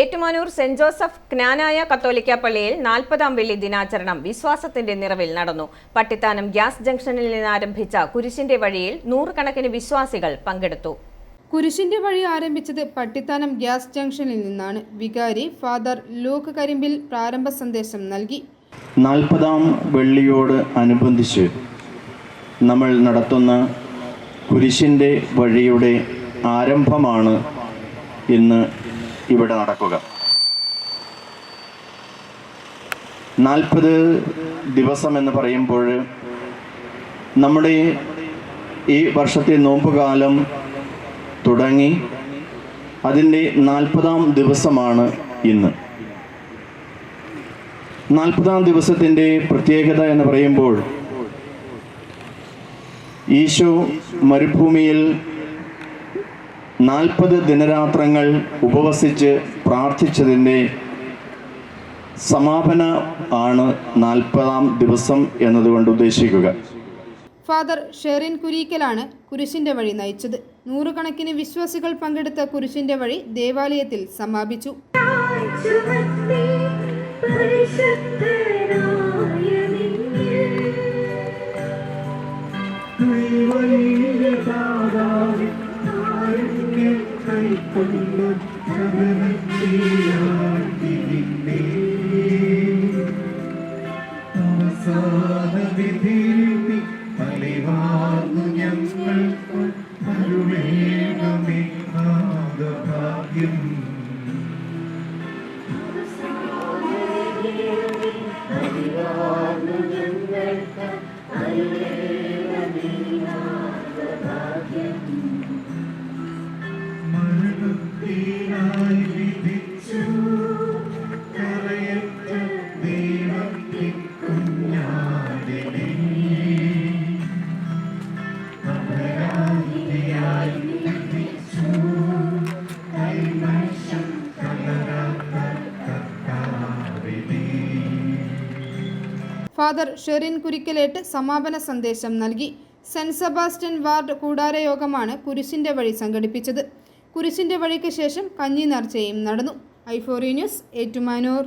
Ettumanoor saint Joseph ജ്ഞാനായ കത്തോലിക്ക പള്ളിയിൽ നാൽപ്പതാം വെള്ളി ദിനാചരണം വിശ്വാസത്തിന്റെ നിറവിൽ നടന്നു. പട്ടിത്താനം ഗ്യാസ് ജംഗ്ഷനിൽ നിന്നാരംഭിച്ച കുരിശിന്റെ വഴിയിൽ നൂറുകണക്കിന് വിശ്വാസികൾ പങ്കെടുത്തു. കുരിശിന്റെ വഴി ആരംഭിച്ചത് പട്ടിത്താനം ഗ്യാസ് ജംഗ്ഷനിൽ നിന്നാണ്. വികാരി ഫാദർ ലൂക്ക് കരിമ്പിൽ പ്രാരംഭ സന്ദേശം നൽകി. നാൽപ്പതാം വെള്ളിയോട് അനുബന്ധിച്ച് നമ്മൾ നടത്തുന്ന കുരിശിന്റെ വഴിയുടെ ആരംഭമാണ് ഇന്ന് ഇവിടെ നടക്കുക. നാൽപ്പത് ദിവസം എന്ന് പറയുമ്പോൾ നമ്മുടെ ഈ വർഷത്തെ നോമ്പുകാലം തുടങ്ങി അതിന്റെ നാൽപ്പതാം ദിവസമാണ് ഇന്ന്. നാൽപ്പതാം ദിവസത്തിന്റെ പ്രത്യേകത എന്ന് പറയുമ്പോൾ ഈശോ മരുഭൂമിയിൽ നാൽപ്പത് ദിനരാത്രങ്ങൾ ഉപവസിച്ച് പ്രാർത്ഥിച്ചതിന്റെ സമാപന ആണ് നാൽപ്പതാം ദിവസം എന്നതുകൊണ്ട് ഉദ്ദേശിക്കുക. ഫാദർ ഷെറിൻ കുരീക്കലാണ് കുരിശിന്റെ വഴി നയിച്ചത്. നൂറുകണക്കിന് വിശ്വാസികൾ പങ്കെടുത്ത കുരിശിന്റെ വഴി ദേവാലയത്തിൽ സമാപിച്ചു. അവസാന വിധി ഫാദർ ഷെറിൻ കുരിക്കലേട്ട് സമാപന സന്ദേശം നൽകി. സെന്റ് സെബാസ്റ്റ്യൻ വാർഡ് കൂടാരയോഗമാണ് കുരിശിന്റെ വഴി സംഘടിപ്പിച്ചത്. കുരിശിന്റെ വഴിക്ക് ശേഷം കഞ്ഞി നേർച്ചയും നടന്നു. ഐഫോറി ന്യൂസ് ഏറ്റുമാനൂർ.